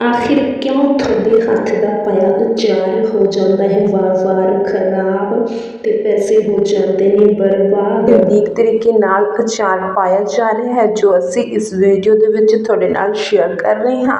ਆਖਿਰ ਕਿਉਂ ਤੁਹਾਡੇ ਹੱਥ ਦਾ ਪਾਇਆ ਅਚਾਰ ਹੋ ਜਾਂਦਾ ਹੈ? ਵਾਰ-ਵਾਰ ਖਰਾਬ ਤੇ ਪੈਸੇ ਹੋ ਜਾਂਦੇ ਨੇ, ਬਰਬਾਦ। ਉਡੀਕ ਤਰੀਕੇ ਨਾਲ ਅਚਾਰ ਪਾਇਆ ਜਾ ਰਿਹਾ ਹੈ, ਜੋ ਅਸੀਂ ਇਸ ਵੀਡੀਓ ਦੇ ਵਿੱਚ ਤੁਹਾਡੇ ਨਾਲ ਸ਼ੇਅਰ ਕਰ ਰਹੇ ਹਾਂ।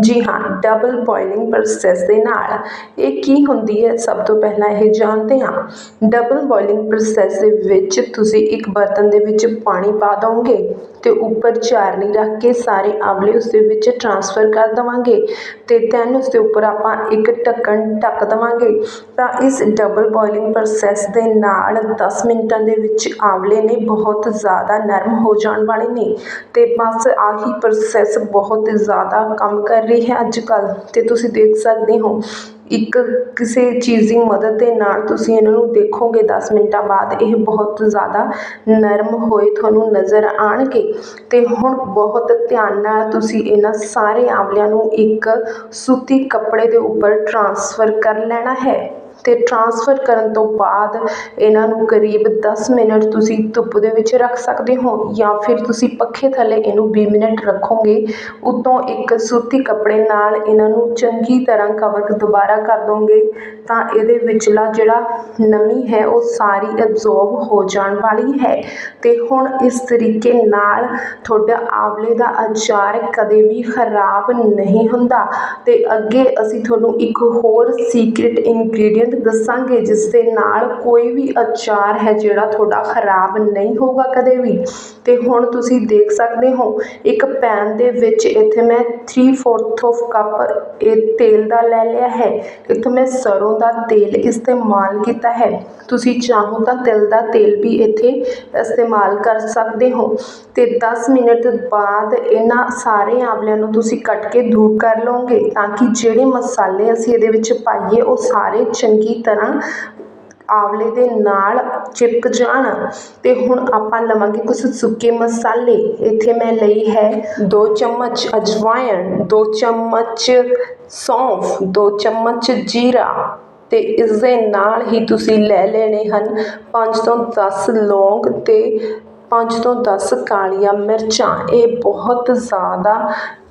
ਜੀ ਹਾਂ ਡਬਲ ਬੋਇਲਿੰਗ ਪ੍ਰੋਸੈਸ ਦੇ ਨਾਲ। ਇਹ ਕੀ ਹੁੰਦੀ ਹੈ? ਸਭ ਤੋਂ ਪਹਿਲਾਂ ਇਹ ਜਾਣਦੇ ਹਾਂ। ਡਬਲ ਬੋਇਲਿੰਗ ਪ੍ਰੋਸੈਸ ਦੇ ਵਿੱਚ ਤੁਸੀਂ ਇੱਕ ਬਰਤਨ ਦੇ ਵਿੱਚ ਪਾਣੀ ਪਾ ਦਿਓਗੇ ਅਤੇ ਉੱਪਰ ਝਾਰਨੀ ਰੱਖ ਕੇ ਸਾਰੇ ਆਂਵਲੇ ਉਸ ਦੇ ਵਿੱਚ ਟ੍ਰਾਂਸਫਰ ਕਰ ਦੇਵਾਂਗੇ ਅਤੇ ਦੈਨ ਉਸ ਦੇ ਉੱਪਰ ਆਪਾਂ ਇੱਕ ਢੱਕਣ ਢੱਕ ਦੇਵਾਂਗੇ। ਤਾਂ ਇਸ ਡਬਲ ਬੋਇਲਿੰਗ ਪ੍ਰੋਸੈਸ ਦੇ ਨਾਲ ਦਸ ਮਿੰਟਾਂ ਦੇ ਵਿੱਚ ਆਂਵਲੇ ਨੇ ਬਹੁਤ ਜ਼ਿਆਦਾ ਨਰਮ ਹੋ ਜਾਣ ਵਾਲੇ ਨੇ ਅਤੇ ਬਸ ਆਹੀ ਪ੍ਰੋਸੈਸ ਬਹੁਤ ਜ਼ਿਆਦਾ ਕੰਮ ਕਰ ਰਹੀ ਹੈ ਅੱਜ ਕੱਲ੍ਹ ਅਤੇ ਤੁਸੀਂ ਦੇਖ ਸਕਦੇ ਹੋ ਇੱਕ ਕਿਸੇ ਚੀਜ਼ ਦੀ ਮਦਦ ਦੇ ਨਾਲ ਤੁਸੀਂ ਇਹਨਾਂ ਨੂੰ ਦੇਖੋਗੇ, ਦਸ ਮਿੰਟਾਂ ਬਾਅਦ ਇਹ ਬਹੁਤ ਜ਼ਿਆਦਾ ਨਰਮ ਹੋਏ ਤੁਹਾਨੂੰ ਨਜ਼ਰ ਆਉਣਗੇ ਅਤੇ ਹੁਣ ਬਹੁਤ ਧਿਆਨ ਨਾਲ ਤੁਸੀਂ ਇਹਨਾਂ ਸਾਰੇ ਆਵਲਿਆਂ ਨੂੰ ਇੱਕ ਸੂਤੀ ਕੱਪੜੇ ਦੇ ਉੱਪਰ ਟ੍ਰਾਂਸਫਰ ਕਰ ਲੈਣਾ ਹੈ। ਅਤੇ ਟ੍ਰਾਂਸਫਰ ਕਰਨ ਤੋਂ ਬਾਅਦ ਇਹਨਾਂ ਨੂੰ ਕਰੀਬ ਦਸ ਮਿੰਟ ਤੁਸੀਂ ਧੁੱਪ ਦੇ ਵਿੱਚ ਰੱਖ ਸਕਦੇ ਹੋ ਜਾਂ ਫਿਰ ਤੁਸੀਂ ਪੱਖੇ ਥੱਲੇ ਇਹਨੂੰ ਵੀਹ ਮਿੰਟ ਰੱਖੋਗੇ, ਉੱਤੋਂ ਇੱਕ ਸੂਤੀ ਕੱਪੜੇ ਨਾਲ ਇਹਨਾਂ ਨੂੰ ਚੰਗੀ ਤਰ੍ਹਾਂ ਕਵਰ ਦੁਬਾਰਾ ਕਰ ਦੋਗੇ, ਤਾਂ ਇਹਦੇ ਵਿਚਲਾ ਜਿਹੜਾ ਨਮੀ ਹੈ ਉਹ ਸਾਰੀ ਐਬਜ਼ੌਰਬ ਹੋ ਜਾਣ ਵਾਲੀ ਹੈ। ਅਤੇ ਹੁਣ ਇਸ ਤਰੀਕੇ ਨਾਲ ਤੁਹਾਡਾ ਆਵਲੇ ਦਾ ਅਚਾਰ ਕਦੇ ਵੀ ਖਰਾਬ ਨਹੀਂ ਹੁੰਦਾ। ਅਤੇ ਅੱਗੇ ਅਸੀਂ ਤੁਹਾਨੂੰ ਇੱਕ ਹੋਰ ਸੀਕ੍ਰੀਟ ਇਨਗਰੀਡੀਐਂਟ ਦੱਸਾਂਗੇ, ਜਿਸ ਦੇ ਨਾਲ ਕੋਈ ਵੀ ਅਚਾਰ ਹੈ ਜਿਹੜਾ ਤੁਹਾਡਾ ਖਰਾਬ ਨਹੀਂ ਹੋਊਗਾ ਕਦੇ ਵੀ। ਅਤੇ ਹੁਣ ਤੁਸੀਂ ਦੇਖ ਸਕਦੇ ਹੋ, ਇੱਕ ਪੈਨ ਦੇ ਵਿੱਚ ਇੱਥੇ ਮੈਂ 3/4 ਆਫ ਕੱਪ ਇਹ ਤੇਲ ਦਾ ਲੈ ਲਿਆ ਹੈ। ਇੱਥੇ ਮੈਂ ਸਰੋਂ ਦਾ ਤੇਲ ਇਸਤੇਮਾਲ ਕੀਤਾ ਹੈ। ਤੁਸੀਂ ਚਾਹੋ ਤਾਂ ਤਿਲ ਦਾ ਤੇਲ ਵੀ ਇੱਥੇ ਇਸਤੇਮਾਲ ਕਰ ਸਕਦੇ ਹੋ। ਅਤੇ ਦਸ ਮਿੰਟ ਬਾਅਦ ਇਹਨਾਂ ਸਾਰੇ ਆਂਵਲਿਆਂ ਨੂੰ ਤੁਸੀਂ ਕੱਟ ਕੇ ਦੂਰ ਕਰ ਲਓਗੇ, ਤਾਂ ਕਿ ਜਿਹੜੇ ਮਸਾਲੇ ਅਸੀਂ ਇਹਦੇ ਵਿੱਚ ਪਾਈਏ, ਉਹ ਸਾਰੇ ਚੰਗੀ ਤਰ੍ਹਾਂ ਆਵਲੇ ਦੇ ਨਾਲ ਚਿਪਕ ਜਾਣ ਤੇ ਹੁਣ ਆਪਾਂ ਲਵਾਂਗੇ ਕੁਝ ਸੁੱਕੇ ਮਸਾਲੇ। ਇੱਥੇ ਮੈਂ ਲਈ ਹੈ ਦੋ ਚਮਚ ਅਜਵਾਇਣ, ਦੋ ਚਮਚ ਸੌਂਫ, ਦੋ ਚਮਚ ਜੀਰਾ ਤੇ ਇਸ ਦੇ ਨਾਲ ਹੀ ਤੁਸੀਂ ਲੈ ਲੈਣੇ ਹਨ ਪੰਜ ਤੋਂ ਦਸ ਲੌਂਗ ਤੇ ਪੰਜ ਤੋਂ ਦਸ ਕਾਲੀਆਂ ਮਿਰਚਾਂ, ਇਹ ਬਹੁਤ ਜ਼ਿਆਦਾ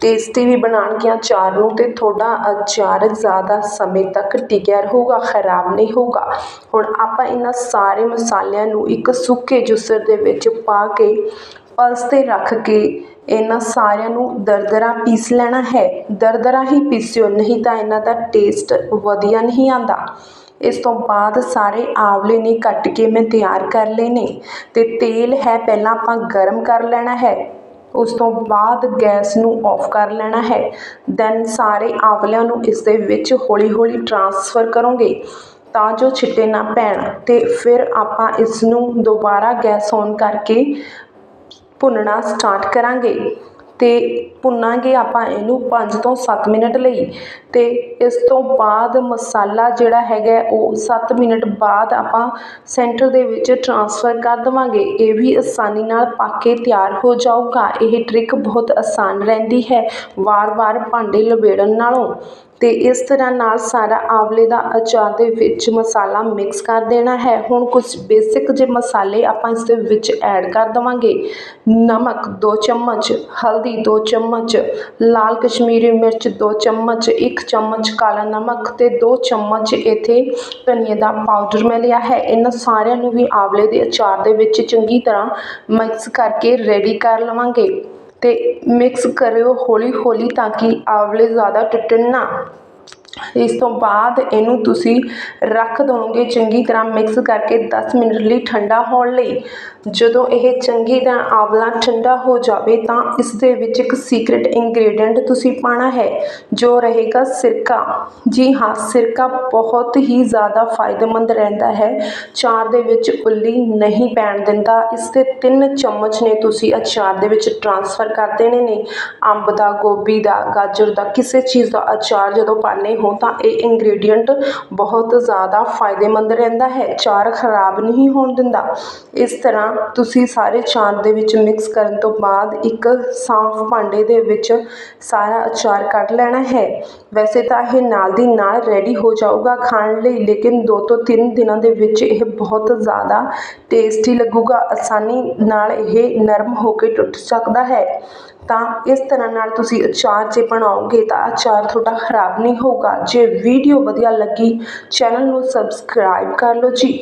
ਟੇਸਟੀ ਵੀ ਬਣਾਉਣਗੀਆਂ ਅਚਾਰ ਨੂੰ ਅਤੇ ਤੁਹਾਡਾ ਅਚਾਰ ਜ਼ਿਆਦਾ ਸਮੇਂ ਤੱਕ ਟਿਕਿਆ ਰਹੇਗਾ, ਖਰਾਬ ਨਹੀਂ ਹੋਊਗਾ। ਹੁਣ ਆਪਾਂ ਇਹਨਾਂ ਸਾਰੇ ਮਸਾਲਿਆਂ ਨੂੰ ਇੱਕ ਸੁੱਕੇ ਜੂਸਰ ਦੇ ਵਿੱਚ ਪਾ ਕੇ, ਪਲਸ ਤੇ ਰੱਖ ਕੇ ਇਹਨਾਂ ਸਾਰਿਆਂ ਨੂੰ ਦਰਦਰਾ ਪੀਸ ਲੈਣਾ ਹੈ। ਦਰਦਰਾ ਹੀ ਪੀਸਿਓ, ਨਹੀਂ ਤਾਂ ਇਹਨਾਂ ਦਾ ਟੇਸਟ ਵਧੀਆ ਨਹੀਂ ਆਉਂਦਾ। ਇਸ ਤੋਂ ਬਾਅਦ ਸਾਰੇ ਆਂਵਲੇ ਨੇ ਕੱਟ ਕੇ ਮੈਂ ਤਿਆਰ ਕਰ ਲਏ ਨੇ ਅਤੇ ਤੇਲ ਹੈ ਪਹਿਲਾਂ ਆਪਾਂ ਗਰਮ ਕਰ ਲੈਣਾ ਹੈ। ਉਸ ਤੋਂ ਬਾਅਦ ਗੈਸ ਨੂੰ ਔਫ ਕਰ ਲੈਣਾ ਹੈ। ਦੈਨ ਸਾਰੇ ਆਂਵਲਿਆਂ ਨੂੰ ਇਸ ਦੇ ਵਿੱਚ ਹੌਲੀ ਹੌਲੀ ਟ੍ਰਾਂਸਫਰ ਕਰੋਂਗੇ ਤਾਂ ਜੋ ਛਿੱਟੇ ਨਾ ਪੈਣ। ਅਤੇ ਫਿਰ ਆਪਾਂ ਇਸ ਨੂੰ ਦੁਬਾਰਾ ਗੈਸ ਔਨ ਕਰਕੇ ਭੁੰਨਣਾ ਸਟਾਰਟ ਕਰਾਂਗੇ। ਤੇ ਭੁੰਨਾਂਗੇ ਆਪਾਂ ਇਹਨੂੰ ਪੰਜ ਤੋਂ ਸੱਤ ਮਿੰਟ ਲਈ। ਅਤੇ ਇਸ ਤੋਂ ਬਾਅਦ ਮਸਾਲਾ ਜਿਹੜਾ ਹੈਗਾ ਉਹ ਸੱਤ ਮਿੰਟ ਬਾਅਦ ਆਪਾਂ ਸੈਂਟਰ ਦੇ ਵਿੱਚ ਟ੍ਰਾਂਸਫਰ ਕਰ ਦੇਵਾਂਗੇ। ਇਹ ਵੀ ਆਸਾਨੀ ਨਾਲ ਪੱਕ ਕੇ ਤਿਆਰ ਹੋ ਜਾਊਗਾ। ਇਹ ਟ੍ਰਿਕ ਬਹੁਤ ਆਸਾਨ ਰਹਿੰਦੀ ਹੈ। ਵਾਰ-ਵਾਰ ਭਾਂਡੇ ਲਬੇੜਨ ਨਾਲੋਂ। ਅਤੇ ਇਸ ਤਰ੍ਹਾਂ ਨਾਲ ਸਾਰਾ ਆਵਲੇ ਦਾ ਅਚਾਰ ਦੇ ਵਿੱਚ ਮਸਾਲਾ ਮਿਕਸ ਕਰ ਦੇਣਾ ਹੈ। ਹੁਣ ਕੁਛ ਬੇਸਿਕ ਜਿਹੇ ਮਸਾਲੇ ਆਪਾਂ ਇਸ ਦੇ ਵਿੱਚ ਐਡ ਕਰ ਦੇਵਾਂਗੇ। ਨਮਕ 2 ਚਮਚ, ਹਲਦੀ 2 ਚਮਚ, ਲਾਲ ਕਸ਼ਮੀਰੀ ਮਿਰਚ 2 ਚਮਚ 1 ਚਮਚ ਕਾਲਾ ਨਮਕ ਅਤੇ 2 ਚਮਚ ਇੱਥੇ ਧਨੀਏ ਦਾ ਪਾਊਡਰ ਮੈਂ ਲਿਆ ਹੈ। ਇਹਨਾਂ ਸਾਰਿਆਂ ਨੂੰ ਵੀ ਆਂਵਲੇ ਦੇ ਅਚਾਰ ਦੇ ਵਿੱਚ ਚੰਗੀ ਤਰ੍ਹਾਂ ਮਿਕਸ ਕਰਕੇ ਰੈਡੀ ਕਰ ਲਵਾਂਗੇ। ਤੇ ਮਿਕਸ ਕਰਿਓ ਹੌਲੀ ਹੌਲੀ ਤਾਂ ਕਿ ਆਵਲੇ ਜ਼ਿਆਦਾ ਟੁੱਟਣ ਨਾ। ਇਸ ਤੋਂ ਬਾਅਦ ਇਹਨੂੰ ਤੁਸੀਂ ਰੱਖ ਦੋਗੇ ਚੰਗੀ ਤਰ੍ਹਾਂ ਮਿਕਸ ਕਰਕੇ ਦਸ ਮਿੰਟ ਲਈ ਠੰਡਾ ਹੋਣ ਲਈ। ਜਦੋਂ ਇਹ ਚੰਗੀ ਤਰ੍ਹਾਂ ਆਵਲਾ ਠੰਡਾ ਹੋ ਜਾਵੇ ਤਾਂ ਇਸ ਦੇ ਵਿੱਚ ਇੱਕ ਸੀਕ੍ਰੀਟ ਇਨਗਰੀਡੀਐਂਟ ਤੁਸੀਂ ਪਾਉਣਾ ਹੈ, ਜੋ ਰਹੇਗਾ ਸਿਰਕਾ। ਜੀ ਹਾਂ, ਸਿਰਕਾ ਬਹੁਤ ਹੀ ਜ਼ਿਆਦਾ ਫਾਇਦੇਮੰਦ ਰਹਿੰਦਾ ਹੈ। ਚਾਰ ਦੇ ਵਿੱਚ ਉੱਲੀ ਨਹੀਂ ਪੈਣ ਦਿੰਦਾ। ਇਸ ਦੇ ਤਿੰਨ ਚਮਚ ਨੇ ਤੁਸੀਂ ਅਚਾਰ ਦੇ ਵਿੱਚ ਟ੍ਰਾਂਸਫਰ ਕਰ ਦੇਣੇ ਨੇ। ਅੰਬ ਦਾ, ਗੋਭੀ ਦਾ, ਗਾਜਰ ਦਾ, ਕਿਸੇ ਚੀਜ਼ ਦਾ ਅਚਾਰ ਜਦੋਂ ਪਾਣੇ ਹੋ ਤਾਂ ਇਹ ਇਨਗਰੀਡੀਐਂਟ ਬਹੁਤ ਜ਼ਿਆਦਾ ਫਾਇਦੇਮੰਦ ਰਹਿੰਦਾ ਹੈ। ਚਾਰ ਖਰਾਬ ਨਹੀਂ ਹੋਣ ਦਿੰਦਾ। ਇਸ ਤਰ੍ਹਾਂ ਤੁਸੀਂ ਸਾਰੇ ਅਚਾਰ ਦੇ ਵਿੱਚ ਮਿਕਸ ਕਰਨ ਤੋਂ ਬਾਅਦ ਇੱਕ ਸਾਫ਼ ਭਾਂਡੇ ਦੇ ਵਿੱਚ ਸਾਰਾ ਅਚਾਰ ਕੱਢ ਲੈਣਾ ਹੈ। ਵੈਸੇ ਤਾਂ ਇਹ ਨਾਲ ਦੀ ਨਾਲ ਰੈਡੀ ਹੋ ਜਾਊਗਾ ਖਾਣ ਲਈ, ਲੇਕਿਨ ਦੋ ਤੋਂ ਤਿੰਨ ਦਿਨਾਂ ਦੇ ਵਿੱਚ ਇਹ ਬਹੁਤ ਜ਼ਿਆਦਾ ਟੇਸਟੀ ਲੱਗੂਗਾ। ਆਸਾਨੀ ਨਾਲ ਇਹ ਨਰਮ ਹੋ ਕੇ ਟੁੱਟ ਸਕਦਾ ਹੈ। ਤਾਂ ਇਸ ਤਰ੍ਹਾਂ ਨਾਲ ਤੁਸੀਂ ਅਚਾਰ ਜੇ ਬਣਾਓਗੇ ਤਾਂ ਅਚਾਰ ਤੁਹਾਡਾ ਖਰਾਬ ਨਹੀਂ ਹੋਊਗਾ। ਜੇ ਵੀਡੀਓ ਵਧੀਆ ਲੱਗੀ ਚੈਨਲ ਨੂੰ ਸਬਸਕ੍ਰਾਈਬ ਕਰ ਲਓ ਜੀ।